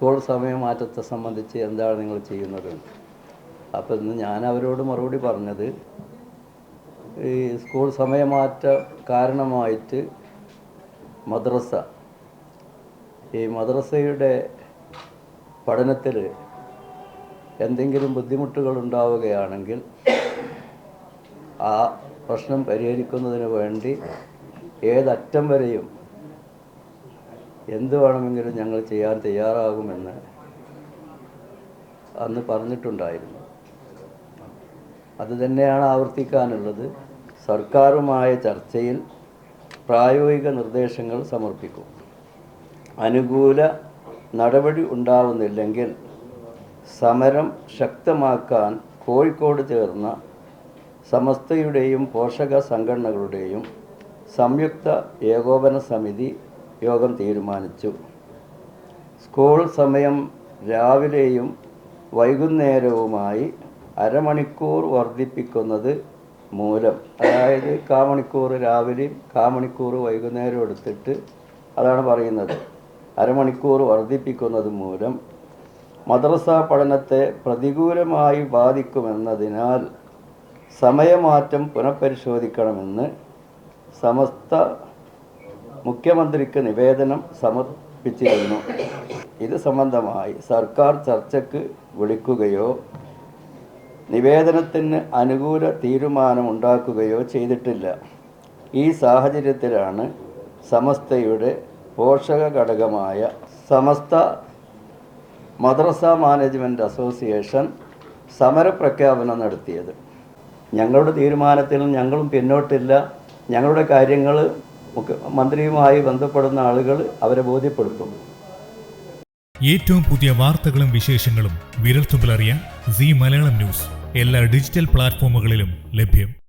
School സമയമാറ്റത്തെ സംബന്ധിച്ച് എന്താണ് നിങ്ങൾ ചെയ്യുന്നത്? അപ്പോൾ ഇന്ന് ഞാൻ അവരോട് മറുപടി പറഞ്ഞത് ഈ സ്കൂൾ സമയമാറ്റ കാരണമായിട്ട് മദ്രസ ഈ മദ്രസയുടെ പഠനത്തിൽ എന്തെങ്കിലും ബുദ്ധിമുട്ടുകൾ ഉണ്ടാവുകയാണെങ്കിൽ ആ പ്രശ്നം പരിഹരിക്കുന്നതിന് വേണ്ടി ഏതറ്റം വരെയും എന്ത് വേണമെങ്കിലും ഞങ്ങൾ ചെയ്യാൻ തയ്യാറാകുമെന്ന് അന്ന് പറഞ്ഞിട്ടുണ്ടായിരുന്നു. അതുതന്നെയാണ് ആവർത്തിക്കാനുള്ളത്. സർക്കാരുമായ ചർച്ചയിൽ പ്രായോഗിക നിർദ്ദേശങ്ങൾ സമർപ്പിക്കും. അനുകൂല നടപടി ഉണ്ടാവുന്നില്ലെങ്കിൽ സമരം ശക്തമാക്കാൻ കോഴിക്കോട് ചേർന്ന സമസ്തയുടെയും പോഷക സംഘടനകളുടെയും സംയുക്ത ഏകോപന സമിതി യോഗം തീരുമാനിച്ചു. സ്കൂൾ സമയം രാവിലെയും വൈകുന്നേരവുമായി അരമണിക്കൂർ വർദ്ധിപ്പിക്കുന്നത് മൂലം. അതായത് കാമണിക്കൂർ രാവിലെയും കാമണിക്കൂർ വൈകുന്നേരം എടുത്തിട്ട് അതാണ് പറയുന്നത്. അരമണിക്കൂർ വർദ്ധിപ്പിക്കുന്നത് മൂലം മദ്രസ പഠനത്തെ പ്രതികൂലമായി ബാധിക്കുമെന്നതിനാൽ സമയമാറ്റം പുനഃപരിശോധിക്കണമെന്ന് സമസ്ത മുഖ്യമന്ത്രിക്ക് നിവേദനം സമർപ്പിച്ചിരുന്നു. ഇത് സംബന്ധമായി സർക്കാർ ചർച്ചയ്ക്ക് വിളിക്കുകയോ നിവേദനത്തിന് അനുകൂല തീരുമാനമുണ്ടാക്കുകയോ ചെയ്തിട്ടില്ല. ഈ സാഹചര്യത്തിലാണ് സമസ്തയുടെ പോഷക ഘടകമായ സമസ്ത മദ്രസ മാനേജ്മെന്റ് അസോസിയേഷൻ സമരപ്രഖ്യാപനം നടത്തിയത്. ഞങ്ങളുടെ തീരുമാനത്തിൽ ഞങ്ങളും പിന്നോട്ടില്ല. ഞങ്ങളുടെ കാര്യങ്ങൾ മന്ത്രിയുമായി ബന്ധപ്പെടുന്ന ആളുകൾ അവരെ ബോധ്യപ്പെടുത്തും. ഏറ്റവും പുതിയ വാർത്തകളും വിശേഷങ്ങളും വിരൽത്തുമ്പിലറിയാൻ സി മലയാളം ന്യൂസ്. എല്ലാ ഡിജിറ്റൽ പ്ലാറ്റ്ഫോമുകളിലും ലഭ്യം.